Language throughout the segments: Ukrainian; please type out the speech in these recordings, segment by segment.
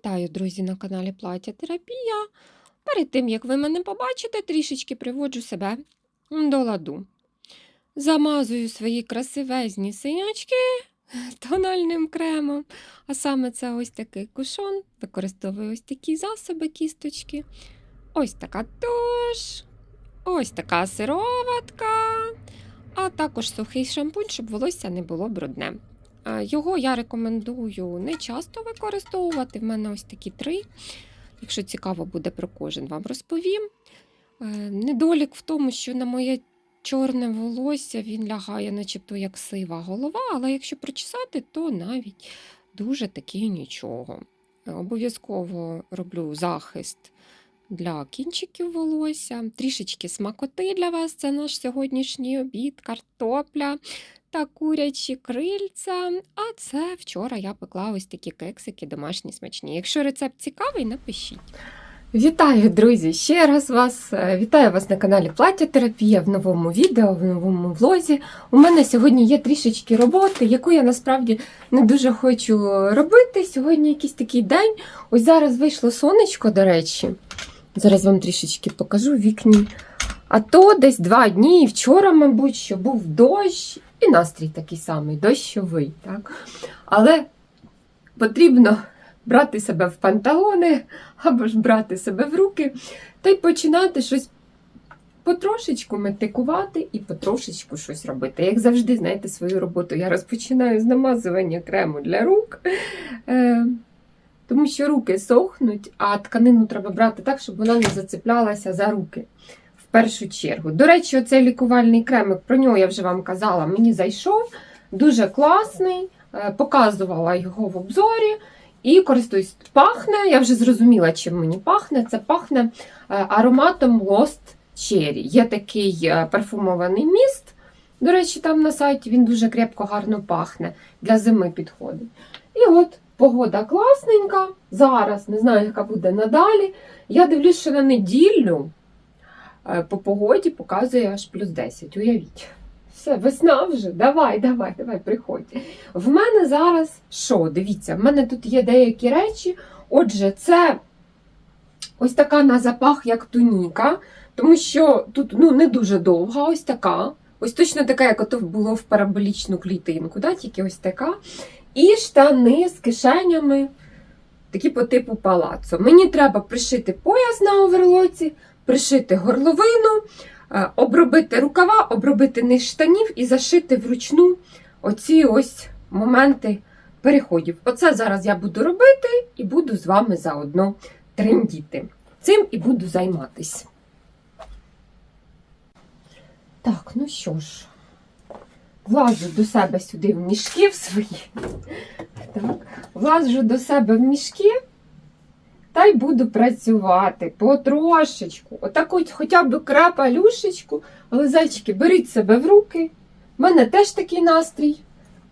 Вітаю, друзі, на каналі Плаття Терапія. Перед тим, як ви мене побачите, трішечки приводжу себе до ладу. Замазую свої красивезні синячки тональним кремом. А саме це ось такий кушон. Використовую ось такі засоби, кісточки. Ось така туш, ось така сироватка, а також сухий шампунь, щоб волосся не було брудне. Е, Його я рекомендую не часто використовувати. В мене ось такі три. Якщо цікаво буде про кожен, вам розповім. Е, Недолік в тому, що на моє чорне волосся він лягає, начебто як сива голова, але якщо прочесати, то навіть дуже таки нічого. Е, Обов'язково роблю захист для кінчиків волосся, трішечки смакоти для вас. Це наш сьогоднішній обід, картопля та курячі крильця. А це вчора я пекла ось такі кексики домашні смачні. Якщо рецепт цікавий, напишіть. Вітаю, друзі! Ще раз вас е, вітаю вас на каналі Плаття Терапія в новому відео, в новому влозі. У мене сьогодні є трішечки роботи, яку я насправді не дуже хочу робити. Сьогодні якийсь такий день. Ось зараз вийшло сонечко, до речі. Зараз вам трішечки покажу вікні. А то десь два дні, і вчора, мабуть, що був дощ, і настрій такий самий, дощовий. Так? Але потрібно брати себе в панталони або ж брати себе в руки та й починати щось потрошечку метикувати і потрошечку щось робити. Як завжди, знаєте, свою роботу я розпочинаю з намазування крему для рук. Е, тому що руки сохнуть, а тканину треба брати так, щоб вона не зацеплялася за руки. Першу чергу. До речі, оцей лікувальний кремик, про нього я вже вам казала, мені зайшов. Дуже класний, е, показувала його в обзорі і користуюсь. Пахне, я вже зрозуміла, чим мені пахне. Це пахне е, ароматом Lost Cherry. Є такий е, парфумований міст. До речі, там на сайті він дуже крепко гарно пахне. Для зими підходить. І от погода класненька. Зараз не знаю, яка буде надалі. Я дивлюсь, що на неділю по погоді показує аж плюс 10. Уявіть. Все, весна вже. Давай, давай, давай, приходь. В мене зараз що? Дивіться, в мене тут є деякі речі. Отже, це ось така на запах, як туніка, тому що тут ну, не дуже довга, ось така. Ось точно така, як ото було в параболічну клітинку, да? тільки ось така. І штани з кишенями, такі по типу палацу. Мені треба пришити пояс на оверлоці, пришити горловину, е, обробити рукава, обробити низ штанів і зашити вручну оці ось моменти переходів. Оце зараз я буду робити і буду з вами заодно трендіти. Цим і буду займатися. Так, ну що ж, влазу до себе сюди в мішки в свої. Так, влазу до себе в мішки та й буду працювати потрошечку. Отак от хоча б крапалюшечку, але зайчики, беріть себе в руки. У мене теж такий настрій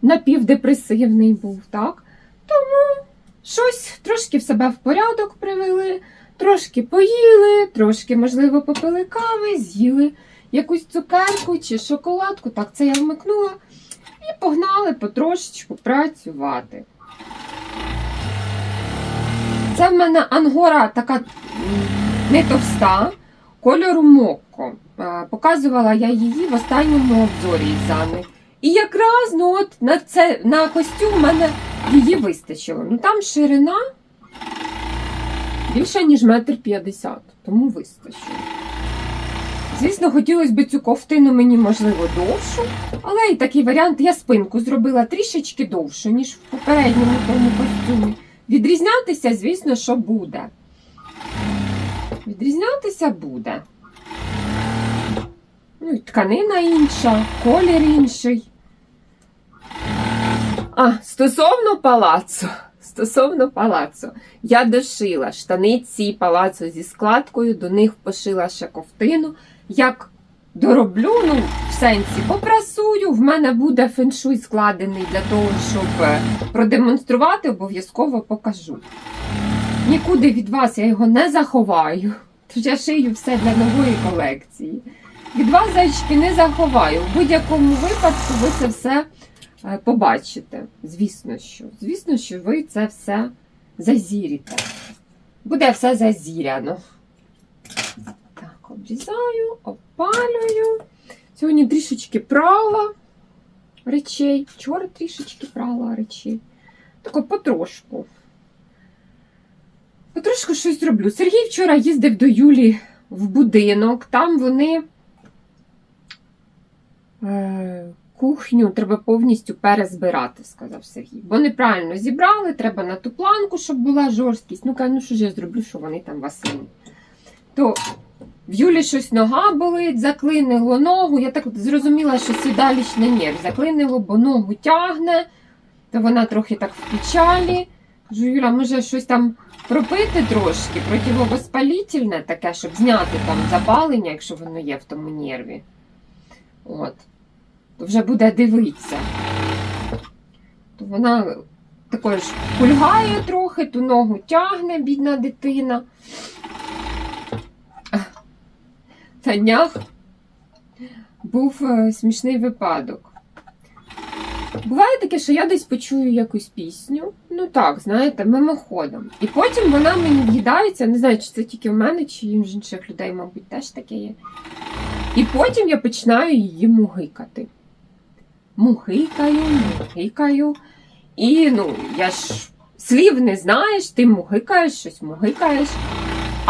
напівдепресивний був, так? Тому щось трошки в себе в порядок привели, трошки поїли, трошки, можливо, попили кави, з'їли якусь цукерку чи шоколадку. Так, це я вмикнула. І погнали потрошечку працювати. Це в мене ангора така не товста, кольору мокко. Е, Показувала я її в останньому обзорі із Анни. І якраз ну, от, на, це, на костюм в мене її вистачило. Ну там ширина більше, ніж метр п'ятдесят, тому вистачило. Звісно, хотілося б цю ковтину мені, можливо, довшу, але і такий варіант я спинку зробила трішечки довшу, ніж в попередньому тому костюмі. Відрізнятися, звісно, що буде. Відрізнятися буде. Ну, і тканина інша, колір інший. А, стосовно палацу. Стосовно палацу, я дошила штани ці палацу зі складкою, до них пошила ще ковтину. Як дороблю, ну, в сенсі попрасую, в мене буде феншуй складений для того, щоб е, продемонструвати, обов'язково покажу. Нікуди від вас я його не заховаю, тож я шию все для нової колекції. Від вас, зайчики, не заховаю. В будь-якому випадку ви це все е, побачите. Звісно, що. Звісно, що ви це все зазіріте. Буде все зазіряно. Обрізаю, опалюю. Сьогодні трішечки прала речей. Вчора трішечки прала речей. Тако потрошку. Потрошку щось роблю. Сергій вчора їздив до Юлі в будинок. Там вони е, кухню треба повністю перезбирати, сказав Сергій. Бо неправильно зібрали, треба на ту планку, щоб була жорсткість. Ну, кажу, ну що ж я зроблю, що вони там Василі. То в Юлі щось нога болить, заклинило ногу. Я так зрозуміла, що сідалічний нерв заклинило, бо ногу тягне, то вона трохи так в печалі. Кажу, Юля, може щось там пропити трошки, противовоспалітельне таке, щоб зняти там запалення, якщо воно є в тому нерві. От. То вже буде дивитися. То вона також кульгає трохи, ту ногу тягне, бідна дитина. На був е, смішний випадок. Буває таке, що я десь почую якусь пісню, ну так, знаєте, мимоходом. І потім вона мені в'їдається, не знаю, чи це тільки в мене, чи в інших людей, мабуть, теж таке є. І потім я починаю її мугикати. Мугикаю, мугикаю. І ну, я ж слів не знаєш, ти мугикаєш, щось мугикаєш,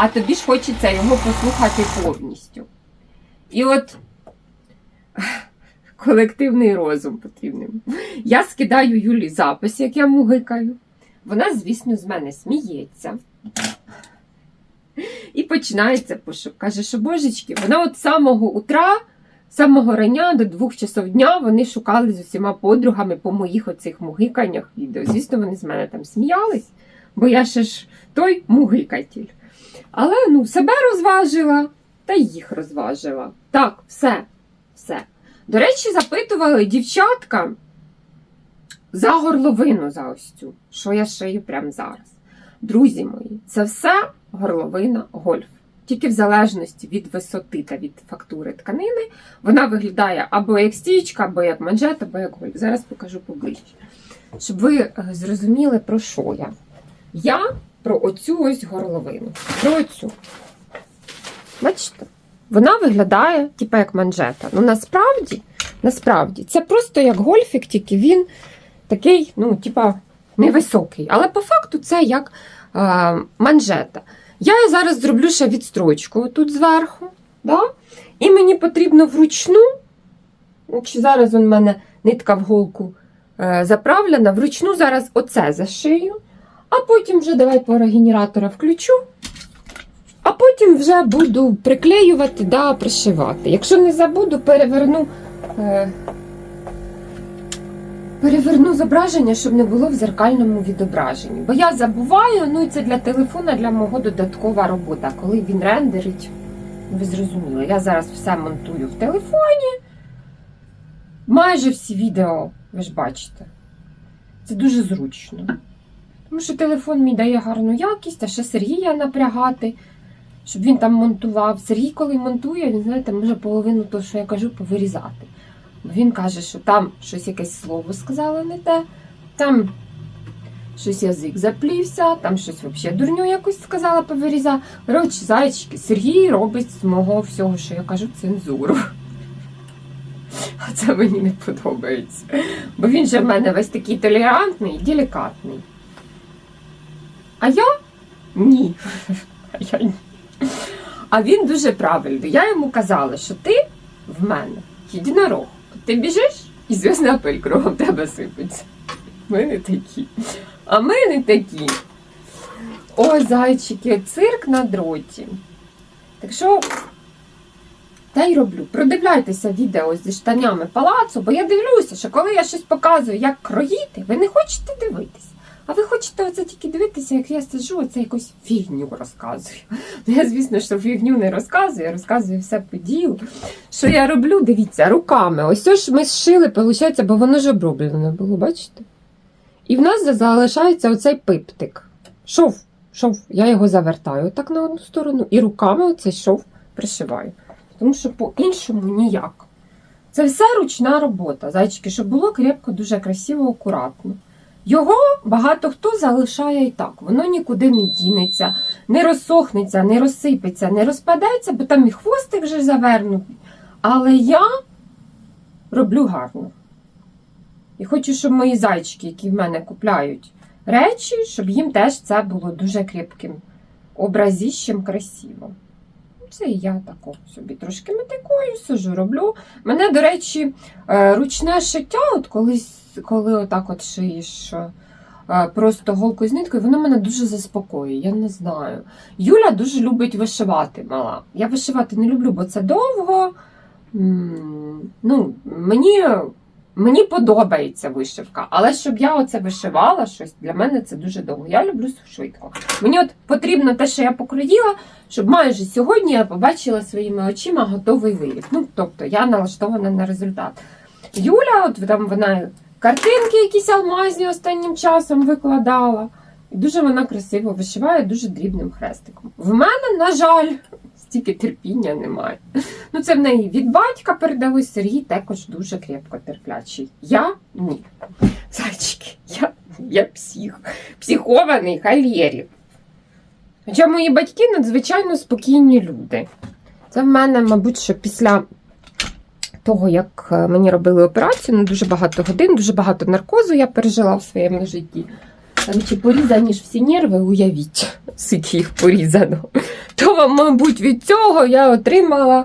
а тобі ж хочеться його послухати повністю. І от колективний розум потрібен. Я скидаю Юлі запис, як я мугикаю. Вона, звісно, з мене сміється. І починається пошук. Каже, що божечки, вона от самого утра, самого рання до двох часов дня вони шукали з усіма подругами по моїх оцих мугиканнях відео. Звісно, вони з мене там сміялись, бо я ще ж той мугикатель. Але ну, себе розважила та їх розважила. Так, все, все. До речі, запитували дівчатка за горловину за ось цю, що я шию прямо зараз. Друзі мої, це все горловина гольф. Тільки в залежності від висоти та від фактури тканини, вона виглядає або як стічка, або як манжет, або як гольф. Зараз покажу поближче. Щоб ви е, зрозуміли, про що я. Я про оцю ось горловину. Про оцю. Бачите? Вона виглядає, типу, як манжета. Ну, насправді, насправді, це просто як гольфік, тільки він такий, ну, типа, невисокий. Але по факту це як е, манжета. Я зараз зроблю ще відстрочку тут зверху. Да? І мені потрібно вручну, якщо зараз у мене нитка в голку е, заправлена, вручну зараз оце зашию, а потім вже давай парогенератора включу. А потім вже буду приклеювати да пришивати. Якщо не забуду, переверну, е, переверну зображення, щоб не було в зеркальному відображенні. Бо я забуваю, ну і це для телефона, для мого додаткова робота. Коли він рендерить, ви зрозуміли, я зараз все монтую в телефоні. Майже всі відео, ви ж бачите. Це дуже зручно. Тому що телефон мій дає гарну якість, а ще Сергія напрягати щоб він там монтував. Сергій, коли монтує, він, знаєте, може половину того, що я кажу, повирізати. Він каже, що там щось якесь слово сказала не те, там щось язик заплівся, там щось взагалі дурню якусь сказала, повирізала. Коротше, зайчики, Сергій робить з мого всього, що я кажу, цензуру. А це мені не подобається. Бо він же в мене весь такий толерантний і делікатний. А я ні. А я ні. А він дуже правильний. Я йому казала, що ти в мене єдинорог. Ти біжиш і зв'язна пиль кругом тебе сипеться. Ми не такі. А ми не такі. Ой, зайчики, цирк на дроті. Так що, та й роблю. Продивляйтеся відео зі штанями палацу, бо я дивлюся, що коли я щось показую, як кроїти, ви не хочете дивитися. А ви хочете оце тільки дивитися, як я сиджу, оце якусь фігню розказую. Ну, я, звісно, що фігню не розказую, я розказую все по ділу. Що я роблю, дивіться, руками. Ось ось ж ми зшили, виходить, бо воно ж оброблене було, бачите? І в нас залишається оцей пиптик. Шов, шов, я його завертаю так на одну сторону, і руками оцей шов пришиваю. Тому що по-іншому ніяк. Це все ручна робота, зайчики, щоб було крепко, дуже красиво, акуратно. Його багато хто залишає і так. Воно нікуди не дінеться, не розсохнеться, не розсипеться, не розпадеться, бо там і хвостик вже завернутий. Але я роблю гарно. І хочу, щоб мої зайчики, які в мене купляють речі, щоб їм теж це було дуже крепким, образіщем, красиво. Це я тако собі трошки метикую, сижу, роблю. Мене, до речі, е, ручне шиття, от колись, коли отак от шиєш е, просто голку з ниткою, воно мене дуже заспокоює, я не знаю. Юля дуже любить вишивати мала. Я вишивати не люблю, бо це довго. Ну, мені, мені подобається вишивка, але щоб я оце вишивала щось, для мене це дуже довго. Я люблю швидко. Мені от потрібно те, що я покроїла, щоб майже сьогодні я побачила своїми очима готовий виріб. Ну, тобто я налаштована на результат. Юля, от там вона картинки якісь алмазні останнім часом викладала. І дуже вона красиво вишиває дуже дрібним хрестиком. В мене, на жаль, стільки терпіння немає. Ну, це в неї від батька передалось, Сергій також дуже крепко терплячий. Я ні. Зайчики, я, я псих, психований халєрів. Хоча мої батьки надзвичайно спокійні люди. Це в мене, мабуть, що після того, як е, мені робили операцію на дуже багато годин, дуже багато наркозу я пережила в своєму житті. Чи порізані ж всі нерви, уявіть, скільки їх порізано. То, мабуть, від цього я отримала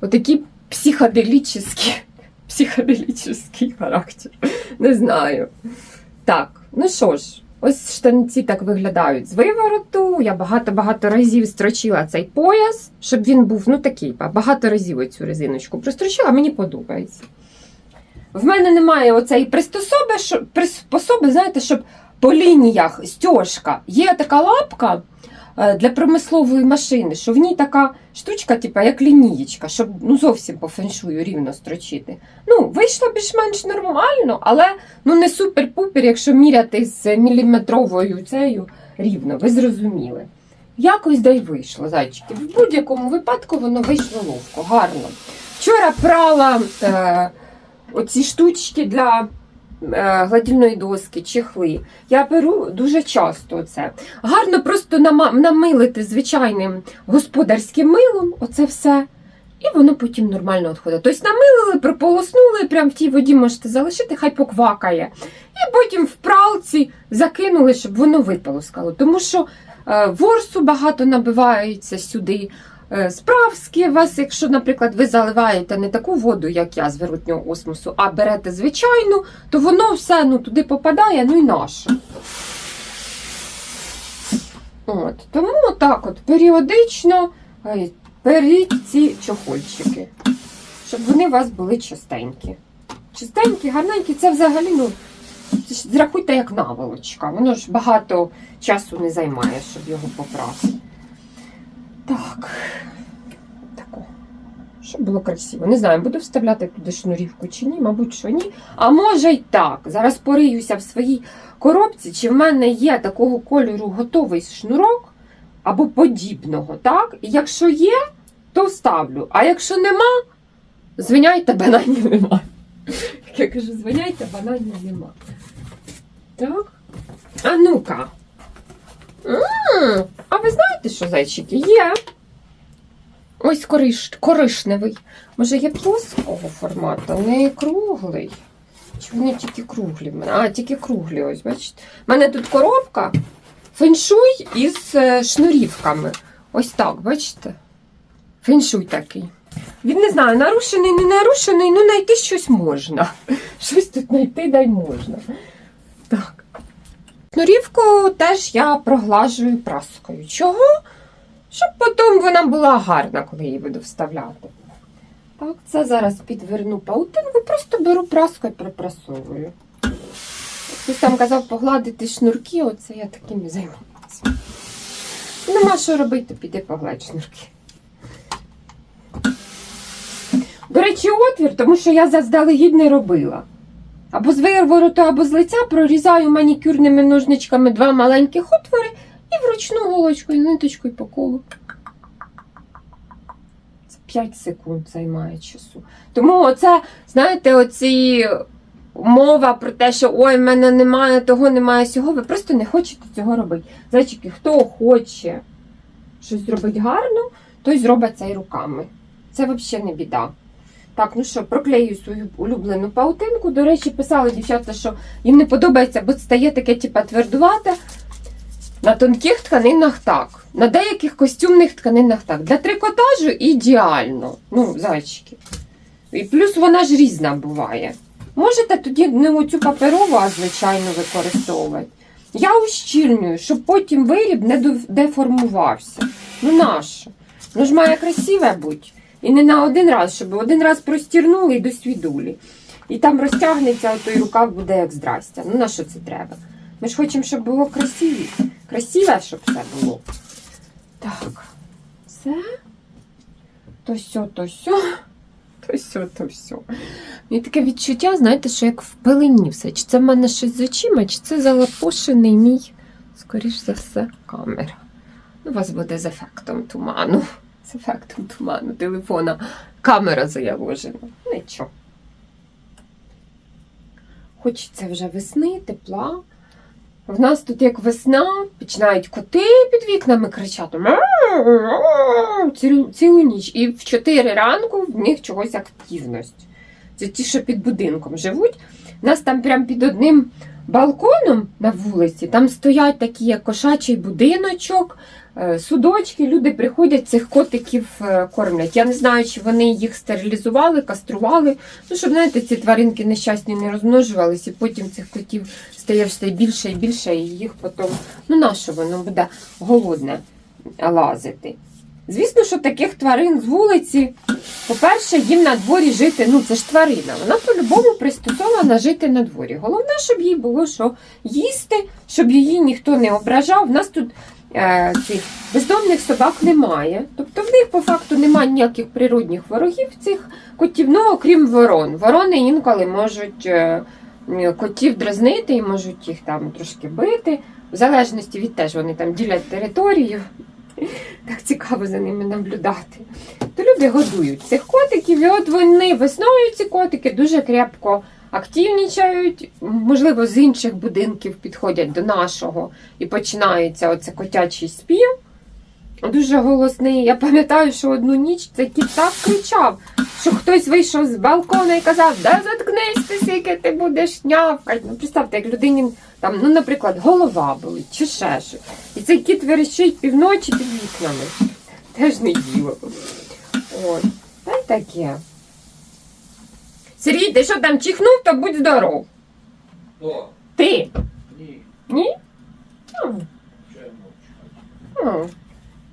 отакий психоделічний, психоделічний характер. Не знаю. Так, ну що ж, ось штанці так виглядають з вивороту. Я багато-багато разів строчила цей пояс, щоб він був ну такий, багато разів оцю резиночку прострочила, мені подобається. В мене немає оцеї приспособи, що, приспособи, знаєте, щоб по лініях стяжка. Є така лапка е, для промислової машини, що в ній така штучка, типу, як лінієчка, щоб ну, зовсім по феншую рівно строчити. Ну, вийшло більш-менш нормально, але ну, не супер-пупер, якщо міряти з міліметровою цею рівно, ви зрозуміли. Якось да й вийшло, зайчики. В будь-якому випадку воно вийшло ловко, гарно. Вчора прала е, оці штучки для гладільної доски, чехли. Я беру дуже часто це. Гарно просто намилити звичайним господарським милом, оце все. І воно потім нормально відходить. Тобто намилили, прополоснули, прямо в тій воді можете залишити, хай поквакає. І потім в пралці закинули, щоб воно виполоскало. Тому що е, ворсу багато набивається сюди. Е, Справські вас, якщо, наприклад, ви заливаєте не таку воду, як я з вирутнього осмосу, а берете звичайну, то воно все ну, туди попадає, ну і наше. От. Тому так от періодично е, беріть ці чохольчики, щоб вони у вас були чистенькі. Чистенькі, гарненькі, це взагалі, ну, зрахуйте як наволочка. Воно ж багато часу не займає, щоб його попрати. Так. Тако. Щоб було красиво. Не знаю, буду вставляти туди шнурівку чи ні, мабуть, що ні. А може й так. Зараз пориюся в своїй коробці, чи в мене є такого кольору готовий шнурок або подібного. так? І якщо є, то вставлю. А якщо нема, звиняйте, бананів нема. Як я кажу, звиняйте, бананів нема. Так. А ну-ка. Знаєте, що зайчики є? Ось кориш, коришневий. Може, є плоского формату, не круглий. Чи вони тільки круглі? А, тільки круглі, ось, бачите. У мене тут коробка феншуй із е, шнурівками. Ось так, бачите? Феншуй такий. Він не знаю, нарушений, не нарушений, ну знайти щось можна. Щось тут знайти дай можна. Шнурівку теж я проглажую праскою. Чого? Щоб потім вона була гарна, коли її буду вставляти. Так, це зараз підверну паутинку, просто беру праску і припрасовую. Хтось там казав погладити шнурки, оце я таким і займаюся. Нема що робити, піди погладь шнурки. До речі, отвір, тому що я заздалегідь не робила. Або з вивороту, або з лиця прорізаю манікюрними ножничками два маленьких отвори і вручну голочкою, ниточкою по колу. 5 секунд займає часу. Тому оце, знаєте, оці мова про те, що ой, в мене немає того, немає сього. Ви просто не хочете цього робити. Зайчики, хто хоче щось зробити гарно, той зробить це і руками. Це взагалі не біда. Так, ну що, проклею свою улюблену паутинку. До речі, писали дівчата, що їм не подобається, бо стає таке, типа, твердувате. На тонких тканинах так. На деяких костюмних тканинах так. Для трикотажу ідеально. Ну, зайчики. І плюс вона ж різна буває. Можете тоді не оцю паперову, а звичайно використовувати. Я ущільнюю, щоб потім виріб не деформувався. Ну нащо? Ну ж має красиве бути. І не на один раз, щоб один раз простірнули і до свідулі. І там розтягнеться, а той рукав буде як здрастя. Ну на що це треба? Ми ж хочемо, щоб було красиві. Красиве, щоб все було. Так, все. То сьо, то сьо. То сьо, то сьо. Мені таке відчуття, знаєте, що як в пилині все. Чи це в мене щось з очима, чи це залапошений мій, скоріш за все, камера. Ну, у вас буде з ефектом туману. З ефектом туману телефона. Камера заявожена. Нічого. Хочеться вже весни, тепла. В нас тут як весна, починають коти під вікнами кричати цілу, цілу ніч. І в 4 ранку в них чогось активність. Це ті, що під будинком живуть. У нас там прямо під одним балконом на вулиці, там стоять такі як кошачий будиночок, судочки, люди приходять, цих котиків е, кормлять. Я не знаю, чи вони їх стерилізували, кастрували. Ну, щоб, знаєте, ці тваринки нещасні не розмножувались, і потім цих котів стає все більше і більше, і їх потім, ну нащо воно буде голодне лазити. Звісно, що таких тварин з вулиці, по-перше, їм на дворі жити, ну це ж тварина, вона по-любому пристосована жити на дворі. Головне, щоб їй було що їсти, щоб її ніхто не ображав. У нас тут е, цих бездомних собак немає. Тобто в них по факту немає ніяких природних ворогів цих котів, ну окрім ворон. Ворони інколи можуть е, котів дразнити і можуть їх там трошки бити. В залежності від теж вони там ділять територію. Так цікаво за ними наблюдати. То люди годують цих котиків, і от вони весною ці котики дуже крепко активнічають. Можливо, з інших будинків підходять до нашого і починається оце котячий спів. Дуже голосний. Я пам'ятаю, що одну ніч цей кіт так кричав, що хтось вийшов з балкона і казав, да заткнись ти, скільки ти будеш нявкать. Ну, представте, як людині там, ну, наприклад, голова болить чи ще щось. І цей кіт верещить півночі під вікнами. Теж не діло. От. Та й таке. Сергій, ти що там чихнув, то будь здоров. Хто? Ти? Ні, Ні? Ну, я мовчу. ну.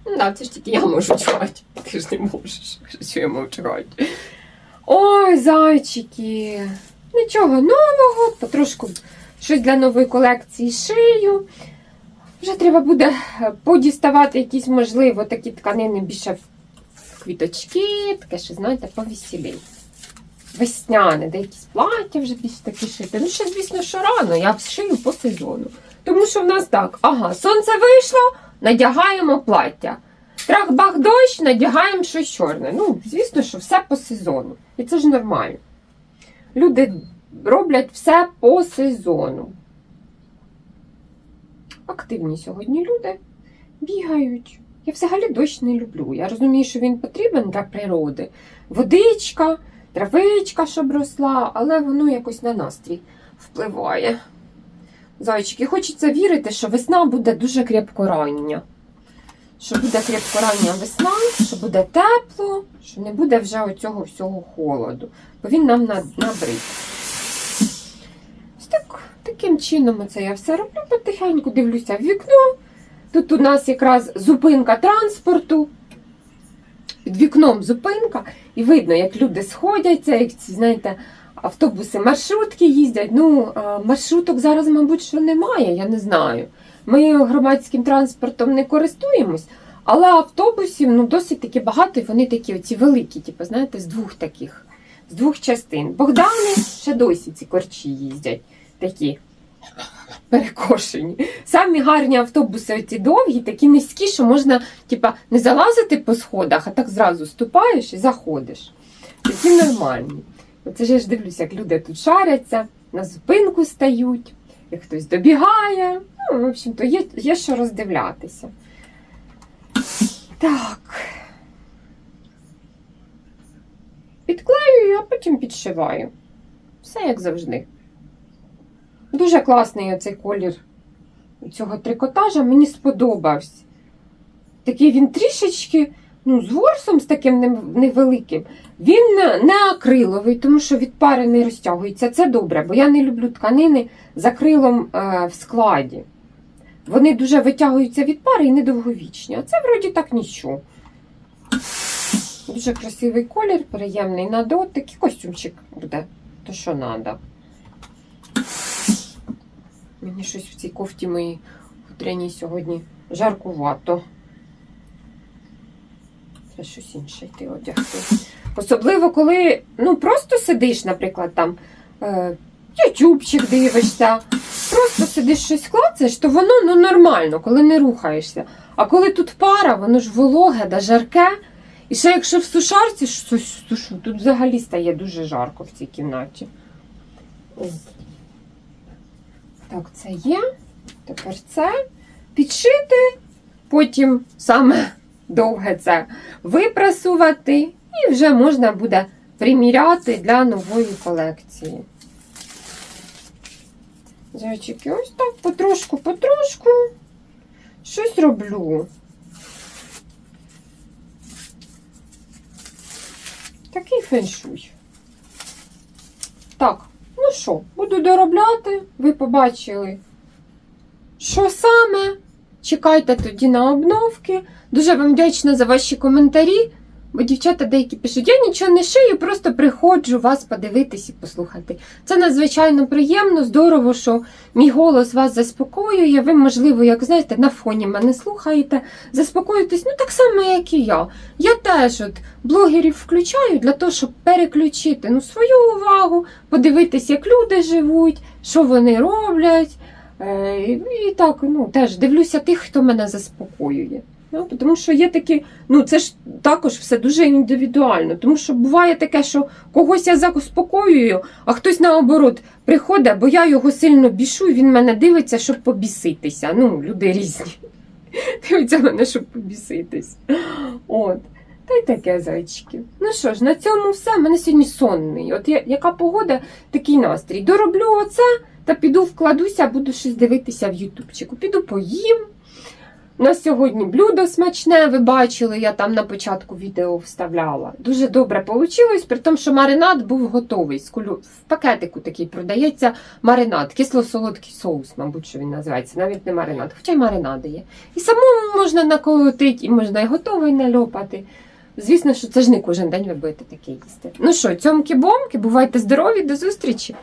Ну, да, це ж тільки я можу чувати. Ти ж не можеш. Що я можу чувати. Ой, зайчики. Нічого нового, потрошку щось для нової колекції шию. Вже треба буде е, подіставати якісь, можливо, такі тканини більше в квіточки, таке, що, знаєте, повеселій. Весняне, де якісь плаття вже більш такі шити. Ну, ще, звісно, що рано, я шию по сезону. Тому що в нас так, ага, сонце вийшло, надягаємо плаття. Трах-бах дощ, надягаємо щось чорне. Ну, звісно, що все по сезону. І це ж нормально. Люди роблять все по сезону. Активні сьогодні люди бігають. Я взагалі дощ не люблю. Я розумію, що він потрібен для природи. Водичка, травичка, щоб росла, але воно якось на настрій впливає. Зайчики, хочеться вірити, що весна буде дуже крепко рання. Що буде крепко рання весна, що буде тепло, що не буде вже оцього всього холоду. Бо він нам набрид. Ось так, таким чином оце я все роблю потихеньку, дивлюся в вікно. Тут у нас якраз зупинка транспорту. Під вікном зупинка, і видно, як люди сходяться, як ці, знаєте, автобуси, маршрутки їздять. Ну, маршруток зараз, мабуть, що немає, я не знаю. Ми громадським транспортом не користуємось, але автобусів ну, досить таки багато, і вони такі оці великі, типу, знаєте, з двох таких, з двох частин. Богдани ще досі ці корчі їздять такі перекошені. Самі гарні автобуси, оці довгі, такі низькі, що можна типа, не залазити по сходах, а так зразу ступаєш і заходиш. Такі нормальні. Оце ж я ж дивлюся, як люди тут шаряться. на зупинку стають, як хтось добігає. Ну, в общем-то, є, є що роздивлятися. Так. Підклеюю, а потім підшиваю. Все як завжди. Дуже класний оцей колір цього трикотажа, мені сподобався. Такий він трішечки, ну, з ворсом, з таким невеликим. Він не- акриловий, тому що від пари не розтягується. Це добре, бо я не люблю тканини з акрилом е, в складі. Вони дуже витягуються від пари і недовговічні. А це вроді так нічого. Дуже красивий колір, приємний на дотик. І костюмчик буде. То що треба. Мені щось в цій кофті моїй хутряній сьогодні жаркувато. Це щось інше йти одягти. Особливо, коли ну, просто сидиш, наприклад, там е, ютубчик дивишся, просто сидиш щось клацаєш, то воно ну, нормально, коли не рухаєшся. А коли тут пара, воно ж вологе да жарке. І ще якщо в сушарці щось сушу, тут взагалі стає дуже жарко в цій кімнаті. Так, це є. Тепер це підшити, потім саме довге це випрасувати, і вже можна буде приміряти для нової колекції. Зайчики, ось так потрошку, потрошку щось роблю. Такий феншуй. Так, ну що, буду доробляти. Ви побачили, що саме. Чекайте тоді на обновки. Дуже вам вдячна за ваші коментарі. Бо дівчата деякі пишуть, я нічого не шию, просто приходжу вас подивитись і послухати. Це надзвичайно приємно, здорово, що мій голос вас заспокоює. Ви, можливо, як знаєте, на фоні мене слухаєте, заспокоїтесь, ну так само, як і я. Я теж от блогерів включаю для того, щоб переключити ну, свою увагу, подивитись, як люди живуть, що вони роблять. Е, і, так, ну, теж дивлюся тих, хто мене заспокоює. Ну, тому що є такі, ну це ж також все дуже індивідуально. Тому що буває таке, що когось я заспокоюю, а хтось наоборот приходить, бо я його сильно бішу, і він мене дивиться, щоб побіситися. Ну, люди різні. Дивиться мене, щоб побіситись. От. Та й таке, зайчики. Ну що ж, на цьому все. У мене сьогодні сонний. От я, яка погода, такий настрій. Дороблю оце та піду вкладуся, буду щось дивитися в Ютубчику. Піду поїм. У нас сьогодні блюдо смачне, ви бачили, я там на початку відео вставляла. Дуже добре вийшло, при тому, що маринад був готовий. В пакетику такий продається маринад, кисло-солодкий соус, мабуть, що він називається, навіть не маринад, хоча й маринади є. І самому можна наколотити, і можна і готовий нальопати. Звісно, що це ж не кожен день ви будете таке їсти. Ну що, цьомки-бомки, бувайте здорові, до зустрічі!